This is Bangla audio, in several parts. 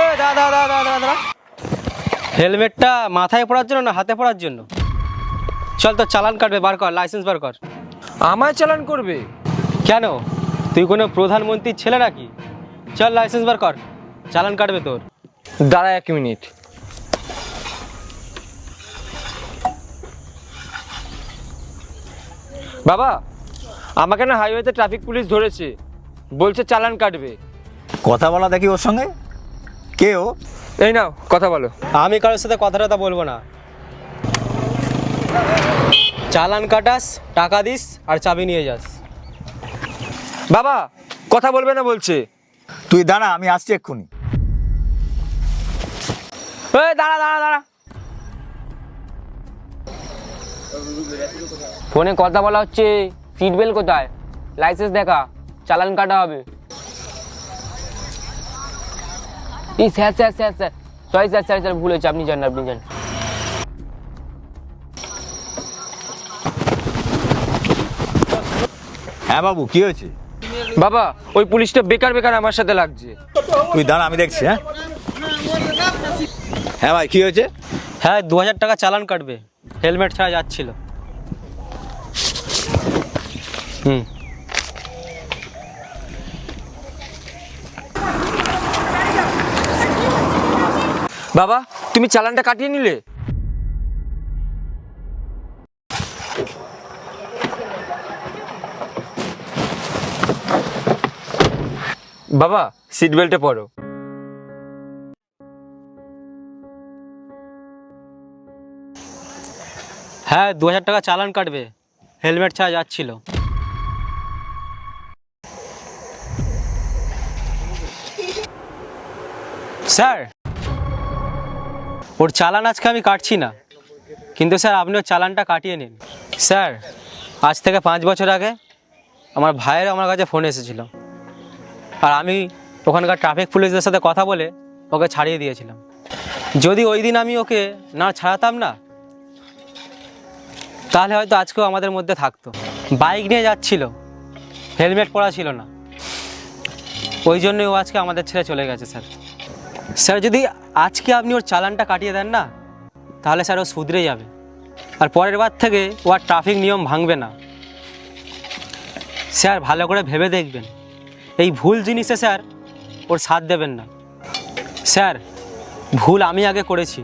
এ দাদা দাদা দাদা দাদা হেলমেটটা মাথায় পড়ার জন্য না হাতে পড়ার জন্য? চল তো চালান কাটবে বার কর লাইসেন্স বার কর। আমায় চালান করবে? কেন? তুই কোনো প্রধানমন্ত্রীর ছেলে নাকি? চল লাইসেন্স বার কর। চালান কাটবে তোর। দাঁড়া এক মিনিট। বাবা আমাকে না হাইওয়েতে ট্রাফিক পুলিশ ধরেছে। বলছে চালান কাটবে। কথা বলা দেখি ওর সঙ্গে? কে এই নাও কথা বলো। আমি কারোর সাথে কথা টথা বলব না। চালান কাটাস টাকা দিস আর চাবি নিয়ে যাস। বাবা কথা বলবে না বলছে। তুই দাঁড়া আমি আসছি এক্ষুনি। এই দাঁড়া দাঁড়া দাঁড়া। ফোনে কথা বলা হচ্ছে। সিট বেল্ট কোথায়? লাইসেন্স দেখা। চালান কাটা হবে। এই sir sir sir sir. Sorry sir sir sir ভুল হয়েছে আপনি জান আপনি জান হ্যাঁ বাবু কি হয়েছে? বাবা ওই পুলিশটা বেকার বেকার আমার সাথে লাগছে। তুই দাঁড়া আমি দেখছি হ্যাঁ? হ্যাঁ ভাই কি হয়েছে? হ্যাঁ দু হাজার টাকা চালান কাটবে। হেলমেট ছাড়া যাচ্ছিল। হুম। বাবা, তুমি চালানটা কাটিয়ে নিলে? বাবা সিট বেল্টে পড়ো হ্যাঁ দু হাজার টাকা চালান কাটবে। হেলমেট ছাড়া যাচ্ছিল। স্যার ওর চালান আজকে আমি কাটছি না। কিন্তু স্যার আপনি ওর চালানটা কাটিয়ে নিন। স্যার, আজ থেকে পাঁচ বছর আগে আমার ভাইয়ের আমার কাছে ফোন এসেছিল। আর আমি ওখানকার ট্রাফিক পুলিশদের সাথে কথা বলে ওকে ছাড়িয়ে দিয়েছিলাম। যদি ওই দিন আমি ওকে না ছাড়াতাম না, তাহলে হয়তো আজকেও আমাদের মধ্যে থাকতো। বাইক নিয়ে যাচ্ছিল, হেলমেট পরা ছিল না। ওই জন্যই ও আজকে আমাদের ছেড়ে চলে গেছে, স্যার। স্যার, যদি আজকে আপনি ওর চালানটা কাটিয়ে দেন না, তাহলে স্যার ও শুধরে যাবে। আর পরের বার থেকে ও আর ট্রাফিক নিয়ম ভাঙবে না। স্যার, ভালো করে ভেবে দেখবেন। এই ভুল জিনিসে স্যার ওর সাথ দেবেন না। স্যার, ভুল আমি আগে করেছি।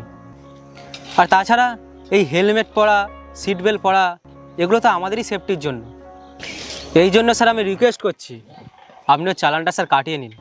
আর তাছাড়া এই হেলমেট পরা সিট বেল্ট পরা, এগুলো তো আমাদেরই সেফটির জন্য। এই জন্য স্যার আমি রিকোয়েস্ট করছি আপনিও চালানটা স্যার কাটিয়ে নিন।